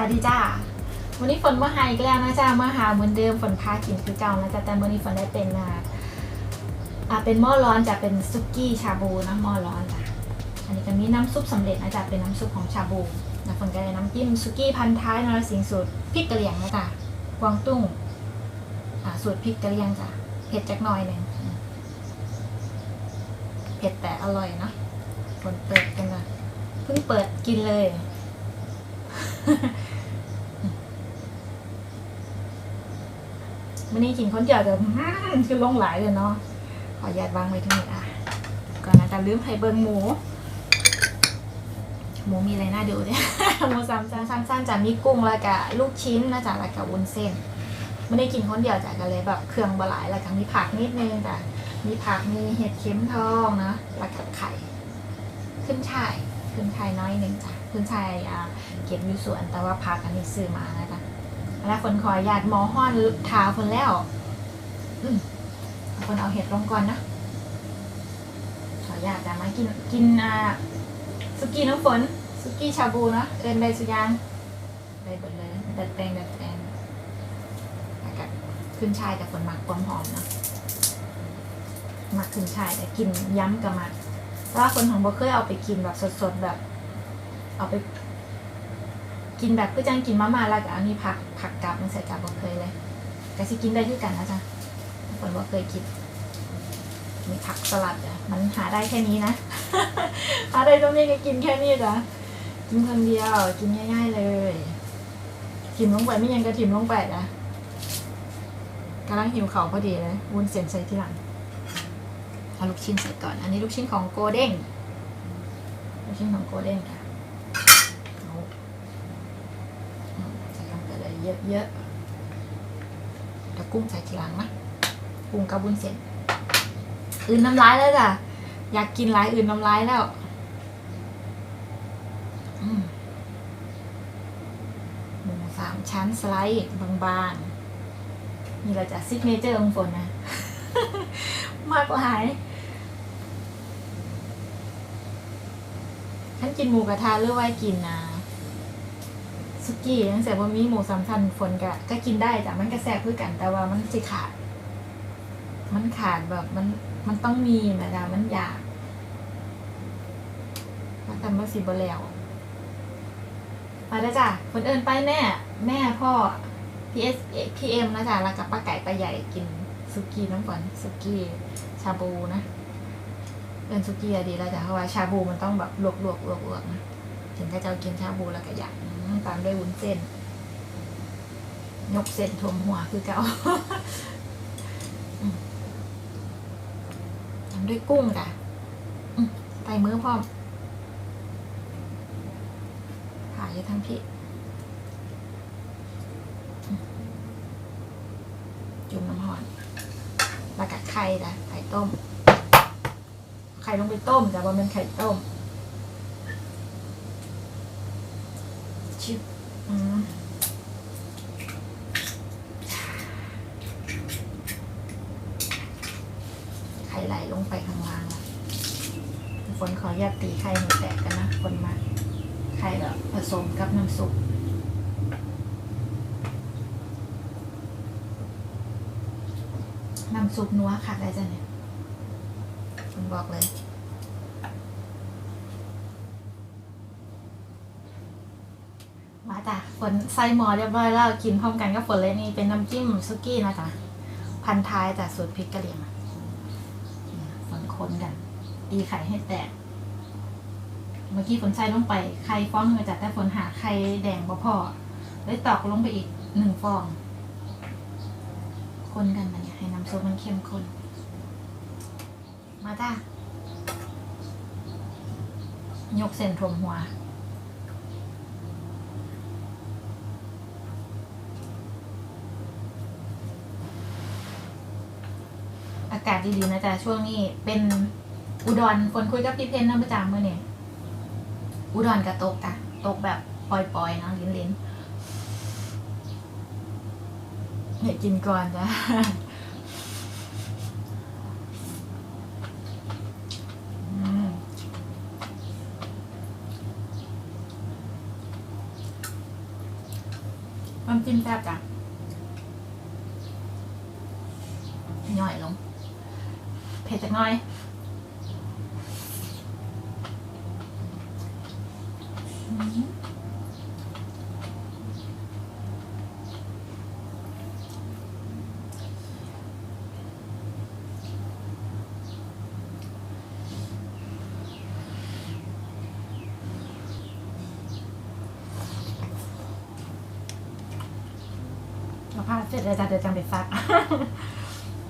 วัสดีจ้าวันนี้ฝนมาหาอีกแล้วนะจ้ามาหาเหมือนเดิมฝนพากินคือเก่านะจ๊ะแต่วันนี้ฝนได้เป็นอ่าอ่าเป็นหม้อร้อนจะเป็นซุกี้ชาบูนะหม้อร้อนจ้ะอันนี้ก็มีน้ำซุปสำเร็จนะจ๊ะเป็นน้ำซุปของชาบูนะฝนก็ได้น้ำจิ้มซุกี้พันท้ายนรสิงห์สูตรพริกกะเหรี่ยงนะจ๊ะกวางตุ้งอ่าสูตรพริกกะเหรี่ยงจ้ะเผ็ดจักหน่อยหนึ่งเผ็ดแต่อร่อยเนอะฝนเปิดกันก่อนเพิ่งเปิดกินเลย วันนี้กินคนเดียวแต่อื้อหือคือลงหลายเลยเนาะขออนุญาตวางไว้ที่นี่อะก่อนนะจะลืมให้เบิงหมู หมูมีอะไรน่าดูเนี่ยหมูสามชั้นสั้นๆจะมีกุ้งแล้วก็ลูกชิ้นนะจ๊ะแล้วก็วุ้นเส้นไม่ได้กินคนเดียวจ้ะก็เลยแบบเครื่องบหลายแล้วก็มีผักนิดนึงจ้ะมีผักมีเห็ดเข็มทองนะแล้วก็ไข่ ขึ้นช่ายขึ้นช่ายน้อยนึงจ้ะขึ้นช่ายอ่าเก็บอยู่สวนแต่ว่าผักอันนี้ซื้อมานะจ๊ะ แล้วคนขออนุญาตหมอห้อนทาคนแล้วอือาคนเอาเห็ดลงก่อนนะขออนุญาตจะมากินกินอ่าสุกี้น้ำฝนสุกี้ชาบูเนาะเอินใดสุยางได้หมดเลยดัดแปลงดัดแปลงแล้วก็ขึ้นชายแต่ฝนหมักความหอมเนาะหมักขึ้นชายแต่กินย้ำกับมักเพราะว่าคนของโบเคยเอาไปกินแบบสดๆแบบ เอาไป กินแบบก็จังกินมาม่าแล้วก็อันนี้ผักผักกับมันใส่กับบ่เคยเลยก็สิกินได้ที่กันนะจ๊ะคนว่เคยกินมีผักสลัดอะมันหาได้แค่นี้นะ หาได้ตรงนี้ก็กินแค่นี้จ้ะกินคนเดียวกินง่ายๆเลยถิ่มลงไปไม่ยังกระถิ่มลงไปนะกำลังหิวเขาพอดีเลยวุ้นเส้นใส่ที่หลังเอาลูกชิ้นใส่ก่อน อันนี้ลูกชิ้นของโกเด้งลูกชิ้นของโกเด้งค่ะเอา อืมใส่ลงไป เยเยอะๆแล้วกุ้งใส่ทีหลังนะกุ้งกับบุญเส้นอื่นน้ำลายแล้วจ้ะอยากกินหลายอื่นน้ำลายแล้วหมูสามชั้นสไลด์บางๆนี่เราจะซิกเนเจอร์ของฝนนะ มากกว่าหายฉันกินหมูกระทะหรือว่ากินนะ สุกี้ตั้งแต่ว่ามีหมูสามชั้นฝนก็ก็กินได้จ้ะมันก็แซ่บคือกัน แต่ว่ามันสิขาด มันขาดแบบมันมันต้องมีนะจ๊ะมันอยากมาทำมาสิบแล้วมาแล้วจ้ะคนเอินไปแม่ แม่พ่อพีเอสพีเอ็มนะจ๊ะแล้วกับป้าไก่ป้าใหญ่กินสุกี้น้ำฝนสุกี้ชาบูนะเอินสุกี้อะดีแล้วจ้ะเพราะว่าชาบูมันต้องแบบลวกลวกลวกลวกนะถึงถ้าจะเอากินชาบูแล้วก็อยากอืม ตามด้วยวุ้นเส้น ยกเส้นทวมหัวคือเก่าตามด้วยกุ้งจ้ะอืมใส่มือพร้อมถ่ายทั้งพี่จุ่มน้ำหอนแล้วก็ไข่จ้ะไข่ต้ม ไข่ลงไปต้มแต่ว่ามันไข่ต้ม ชิบไข่ไหลลงไปข้างล่างละฝนขออย่าตตีไข่หนูแตกกันนะฝนมาไข่แบบผสมกับน้ำซุปน้ำซุปนัวค่ะได้จ้ะเนี่ยฝนบอกเลย มาจ้ะ ฝนใส่หมอเรียบร้อยแล้วกินพร้อมกันกับฝนเลยนี่เป็นน้ำจิ้มซุกี้นะจ๊ะพันท้ายจากสูตรพริกกะเหรี่ยงฝนคนกันตีไข่ให้แตก เมื่อกี้ฝนใส่ลงไปไข่ฟองหนึงจ้ะแต่ฝนหาไข่แดงบ่พอเลยตอกลงไปอีกหนึ่งฟอง คนกันนะเนี่ยให้น้ำซุปมันเข้มข้นมาจ้ะยกเส้นทมหัว กาศดีๆนะจ๊ะช่วงนี้เป็นอุดรฝนคุยกับพี่เพนนะประจำเมื่อเนี่ยอุดรกระตกอะตกแบบปล่อยๆเนาะลิ้นๆเนี่ยกินก่อนจ้ะอืมจิ้มแซ่บจ้ะย่อยลง เผ็ดจักหน่อยอืมเราพาเสร็จเลยจ้ะเดี๋ยวจังไปซัก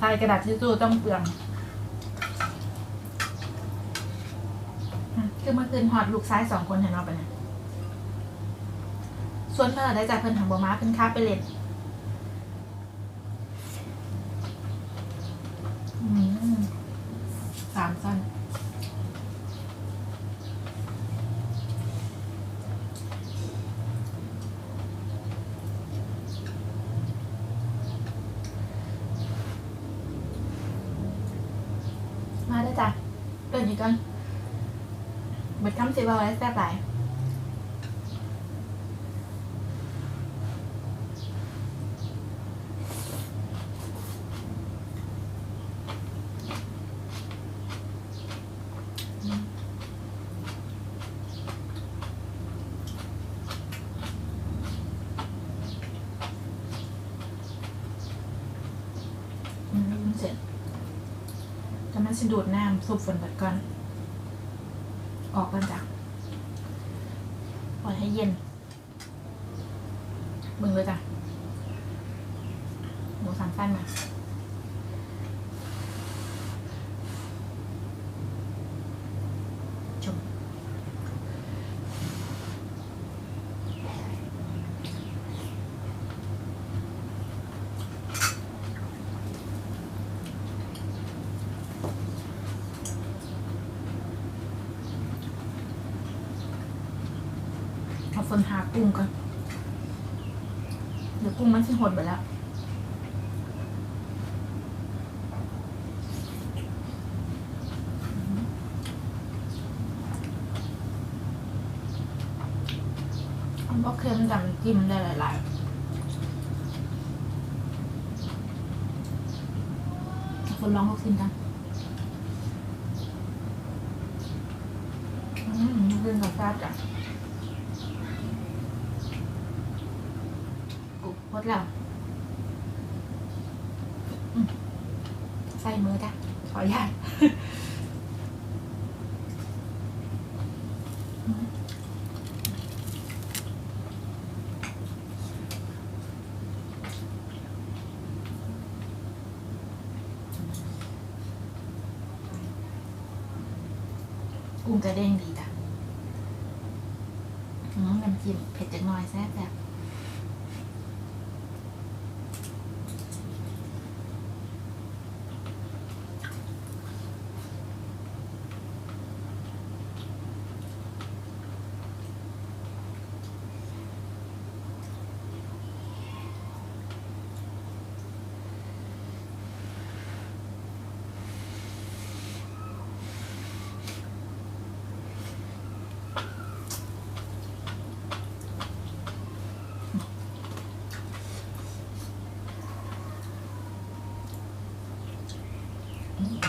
ทากระดาษทิชชู่ต้องเปลืองอืม คือเมื่อคืนหอดลูกซ้ายสองคนเห็นเราปเนี่ยส่วนเธอได้จากเพิ่นหางบัวม้าเพิ่นค้าไปเล่นอืมสามสั้นมาได้อจ้ะเดินอยู่กัน เบิดคำสิบเอาไว้แซ่บหลายเสร็จแต่มันสิดูดน้ำสูบฝนแบบก่อน ออกกันจ้ะปล่อยให้เย็นเบึงเลยจ้ะหมูสามสั้นมาชมเอา ฝนหากุ้งก่อน เดี๋ยวกุ้งมันสิหดไปแล้วมันก็เค็มแต่มันจิ้มได้หลาย ๆ คนลองเขากินกันอืมมันเป็นกับแซ่บจ้ะกุบพ ดแล้วใส่มือจ้ะขออนุญาตกุ้งกระเด้งดีจ้ะอืมน้ำจิ้มเผ็ดจักน่อยแซ่บแบ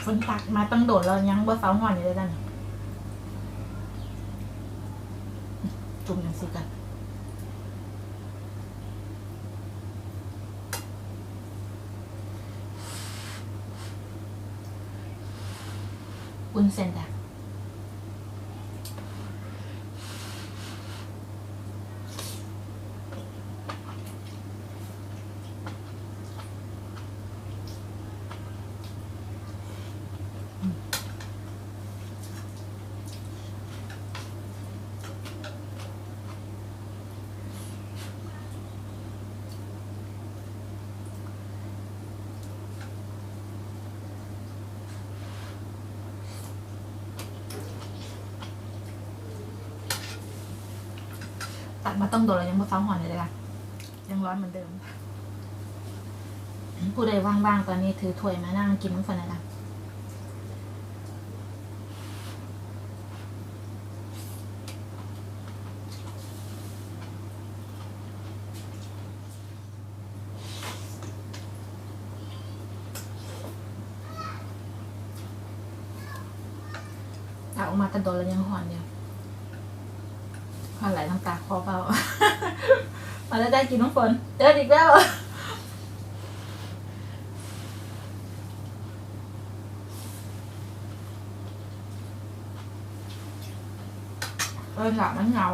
บฝนตักมาตั้งโดดแล้วยังบ่เสาหอนอยู่เลยจ้ะเนี่ยจุ่มอย่างสิกันวุ้นเส้นจ้ะ มาต้องโดนเรายังมาซ้อมหอนเลยู่เลยล่ะ ยังร้อนเหมือนเดิม ผู้ใดว่างๆตอนนี้ถือถ้วยมานั่งกินน้ำฝนนะล่าออกมาแต่โดนเรายังหอนอยู่ หอนไหลน้ำตาคอเบามาแล้วได้กินน้องฝนเดินอีกแล้วเออหลับมันเหงา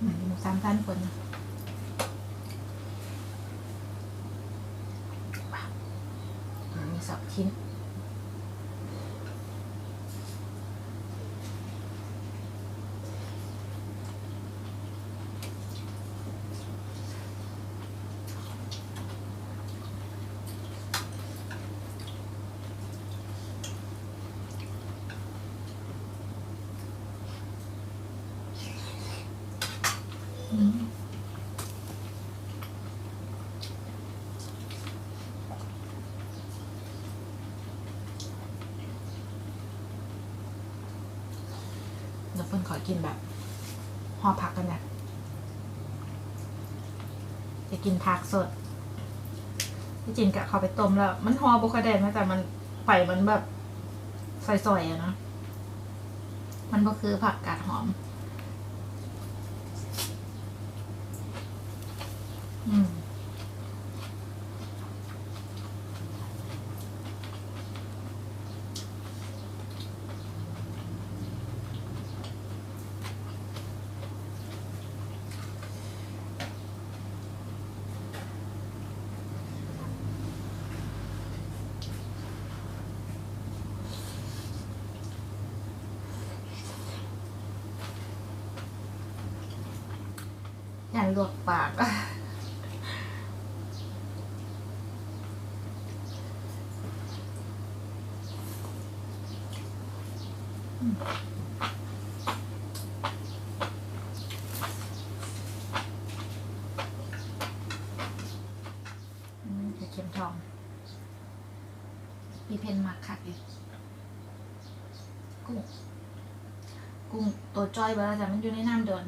อืมหมูสามพันคนมีสองชิ้น อืมเดี๋ยวเพิ่นขอ กินแบบห่อผักกันนะจะกินผักสดที่จริงกะเขาไปต้มแล้ว มันห่อบุคเดนนะแต่มันไฟมันแบบซอยๆอะเนาะมันก็คือผักกาดหอม อืม อย่าลวกปาก อืมไข่เค็มทองมีเพนมาคักอีกกุ้ง กุ้งตัวจอยเวลาจ้ะมันอยู่ในน้ำโดน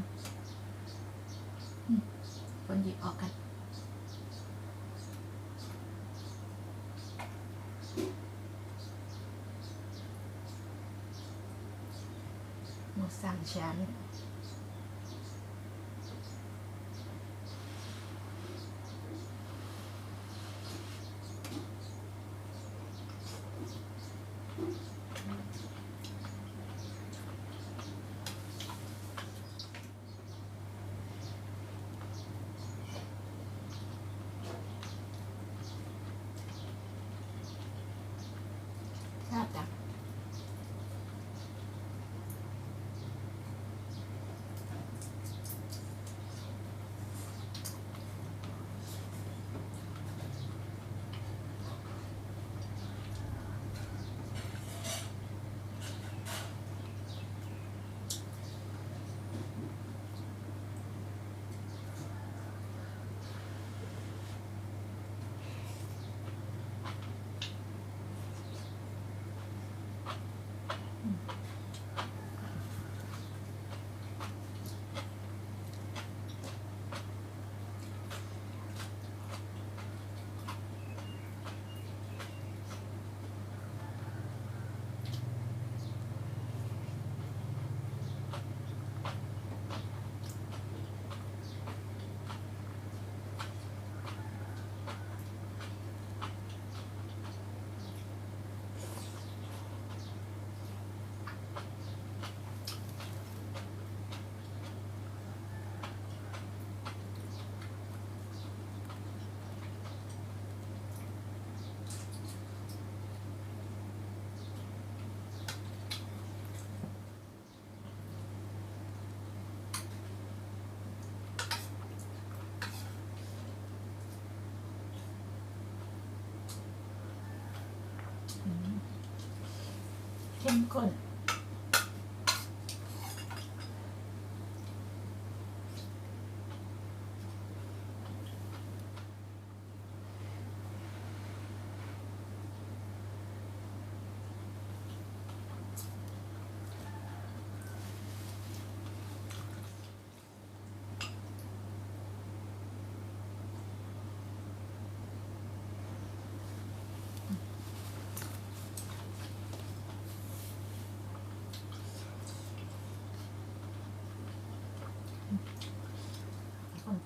เ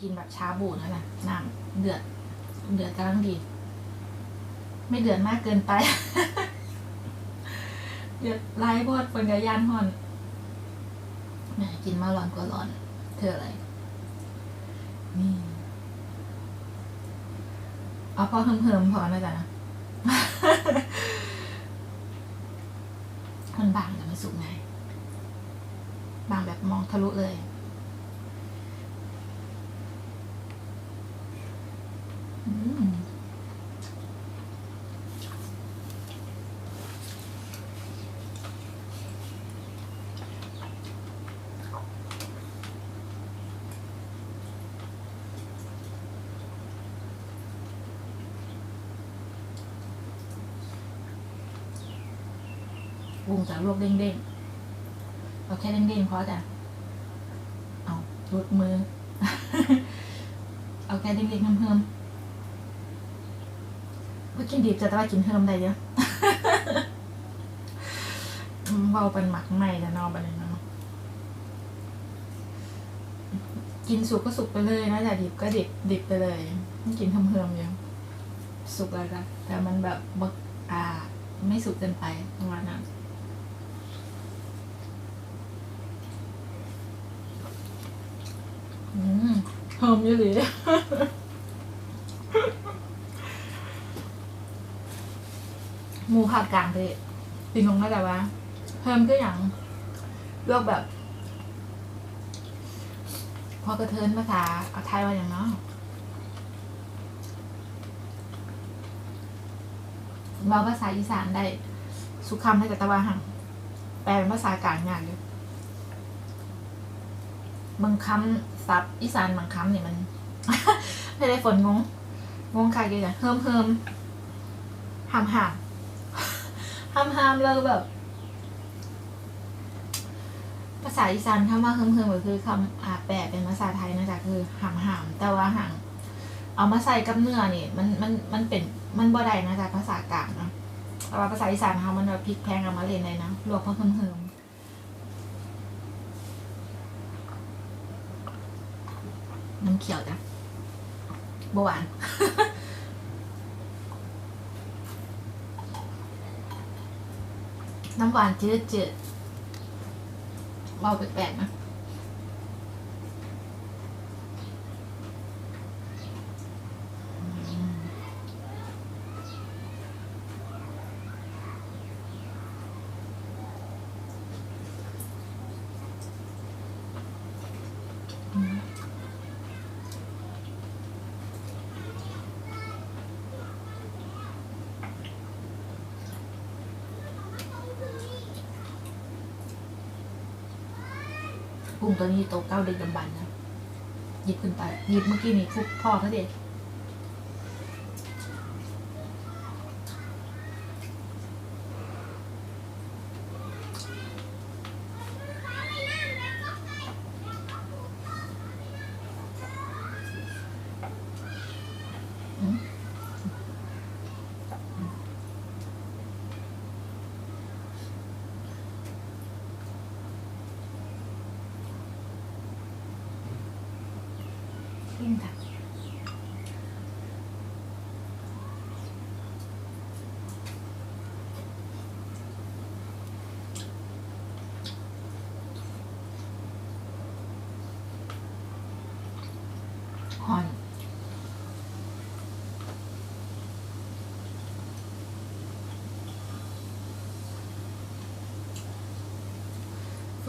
กินแบบชาบูนั่นแหละน้ำเดือด เดือดกำลังดี ไม่เดือดมากเกินไป เดือดไล่พอดฝนกับยานห่อนแหมกินมาร้อนก็ร้อน เธออะไร นี่เอาพอเฮิมๆพอนะจ๊ะนะมันบางแต่ไม่สุกไงบางแบบมองทะลุเลย อืม วงจากลวกเด้งๆเอาแค่เด้งๆพอจ้ะเอาลุดมือ เอาแค่เด้งๆเพิ่มๆ ดิบจะแต่ว่ากินเพิ่มได้เยอะเบาเป็นหมักใหม่จะนอนไปเลยเนาะกินสุกก็สุกไปเลยนะแต่ดิบก็ดิบดิบไปเลยไม่กินเพิ่มๆอยู่สุกแล้วจ้ะแต่มันแบบบกอ่า ไม่สุกเกินไปประมาณนั้นอืมหอมอยู่เลย หมูผัดกลางเลยติงลงได้แต่ว่าเพิ่มก็อย่างเลือกแบบ พอกระเทินภาษาเอาไทยว่าอย่างเนาะเราภาษาอีสานได้ สุคำได้แต่ตะวันหังแปลเป็นภาษากลางยากอยู่บางคำซับอีสานบางคำเนี่ยมันไม่ได้ฝนงงงงใครกันเฮิมเฮิมหามหาม หามหามแล้วแบบ ภาษาอีสานคำว่าเฮิมเฮิมก็คือคำอาแปลเป็นภาษาไทยนะจ๊ะคือหามหามแต่ว่าหางเอามาใส่กับเนื้อนี่มันมันมันเป็นมันบ่ได้นะจ๊ะภาษากลางเนาะแต่ว่าภาษาอีสานเขามันแบบพลิกแพลงเอามาเล่นเลยนะรวมเพราะเฮิมเฮิมน้ำเขียวจ้ะบหวาน น้ำหวานจืดจืดเบาแปลกๆนะ ตัวนี้โตเก้าเด็กำบันนะหยิบขึ้นไปหยิบเมื่อกี้นี่ฟุกพ่อเขาเด็ก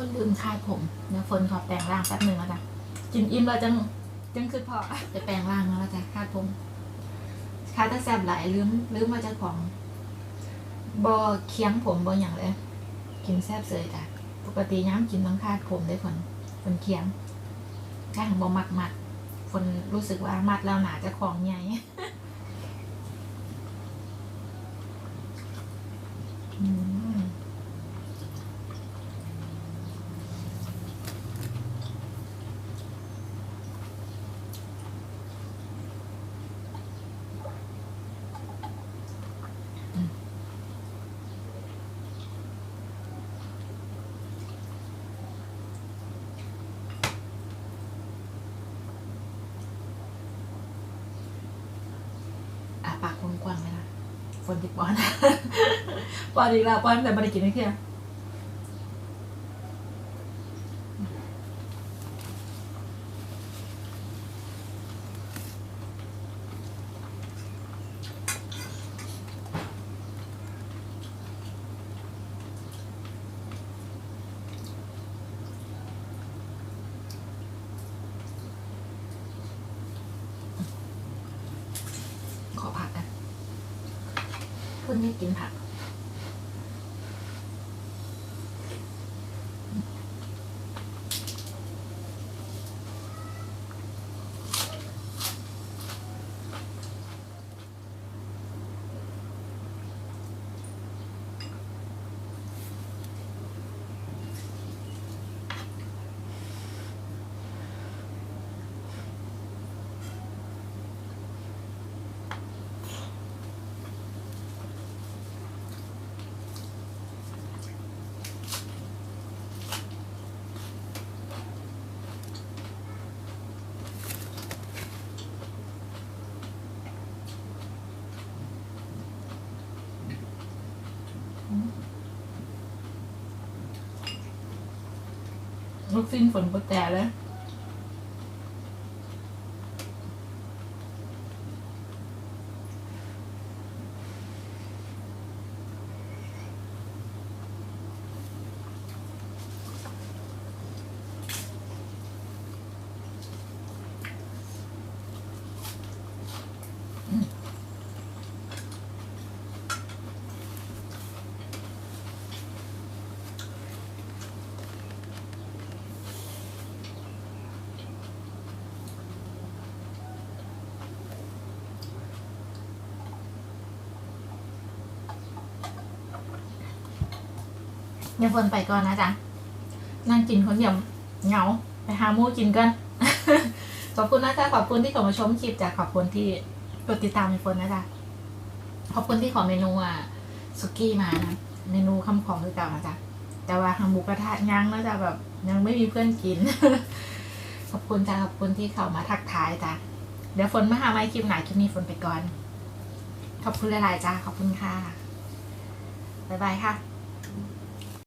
นลืมคายผมเดี๋ยวฝนขอแปลงร่างแป๊บหนึ่งแล้วกันกินอิ่มแล้วจังจังคือพอจะแปลงร่างแล้วจ้ะคาดผมคาดแตะแซบหลายลืมลืมมาจากของบอเคียงผมบออย่างเลยกินแซบเสยจ้ะปกติย้ำกินต้องคาดผมได้คนคนเคียงแค่ของบอมักมัดคนรู้สึกว่ามัดแล้วหนาจะของใหญ่อืม ฝนติดป้อนป้อนอีกแล้วป้อนแต่ไม่ได้กินไม่เที่ย เพิ่ง สิ้นฝนก็แต่เลย เดี๋ยวฝนไปก่อนนะจ๊ะ นั่งกินคนเดียวเหงา ไปหาหมูกินกัน ขอบคุณนะจ๊ะ ขอบคุณที่เข้ามาชมคลิปจ้ะ ขอบคุณที่กดติดตามในฝนนะจ๊ะ ขอบคุณที่ขอเมนูอะสุกี้มานะ เมนูคำของคือเก่านะจ๊ะ แต่ว่าทางหมูกระทะยังนะจ๊ะแบบยังไม่มีเพื่อนกิน ขอบคุณจ้ะ ขอบคุณที่เข้ามาทักทายจ้ะ เดี๋ยวฝนมาหาไม่คลิปไหนคลิปนี้ฝนไปก่อน ขอบคุณหลายๆจ้าขอบคุณค่ะ บ๊ายบายค่ะ